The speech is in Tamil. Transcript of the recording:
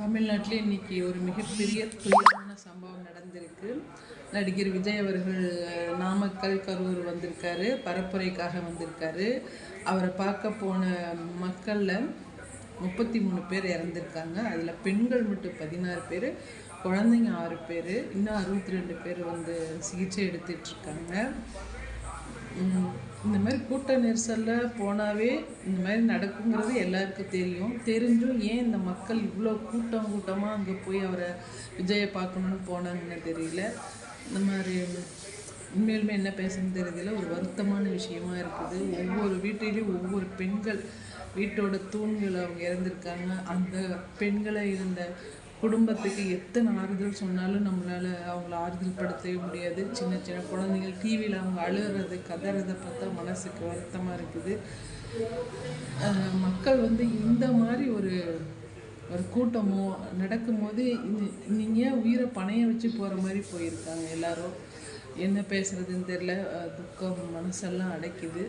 தமிழ்நாட்டில் இன்னைக்கு ஒரு மிகப்பெரிய துயரமான சம்பவம் நடந்திருக்கு. நடிகர் விஜய் அவர்கள் நாமக்கல் கரூர் வந்திருக்காரு பரப்புரைக்காக வந்திருக்காரு. அவரை பார்க்க போன மக்களில் முப்பத்தி மூணு பேர் இறந்துருக்காங்க. அதில் பெண்கள் மட்டும் பதினாறு பேர் குழந்தைங்க ஆறு பேர் இன்னும் அறுபத்தி ரெண்டு பேர் வந்து சிகிச்சை எடுத்துட்ருக்காங்க இந்த மாதிரி கூட்ட நெரிசலில் போனாவே இந்த மாதிரி நடக்குங்கிறது எல்லாருக்கும் தெரியும். தெரிஞ்சும் ஏன் இந்த மக்கள் இவ்வளோ கூட்டம் கூட்டமாக அங்கே போய் அவரை விஜயை பார்க்கணுன்னு போனாங்கன்னு தெரியல. இந்த மாதிரி உண்மையிலுமே என்ன பேசணும்னு தெரியல. ஒரு வருத்தமான விஷயமா இருக்குது. ஒவ்வொரு வீட்டிலையும் ஒவ்வொரு பெண்கள் வீட்டோட தூண்கள் அவங்க இறந்துருக்காங்க. அந்த பெண்களை இருந்த குடும்பத்துக்கு எத்தனை ஆறுதல் சொன்னாலும் நம்மளால் அவங்கள ஆறுதல் படுத்தவே முடியாது. சின்ன சின்ன குழந்தைகள் டிவியில் அவங்க அழுகிறது கதறதை பார்த்தா மனசுக்கு வருத்தமாக இருக்குது. மக்கள் வந்து இந்த மாதிரி ஒரு ஒரு கூட்டமோ நடக்கும்போது நீங்கள் ஏன் உயிரை பணைய வச்சு போகிற மாதிரி போயிருக்காங்க எல்லாரும். என்ன பேசுகிறதுன்னு தெரில துக்கம் மனசெல்லாம் அடைக்குது.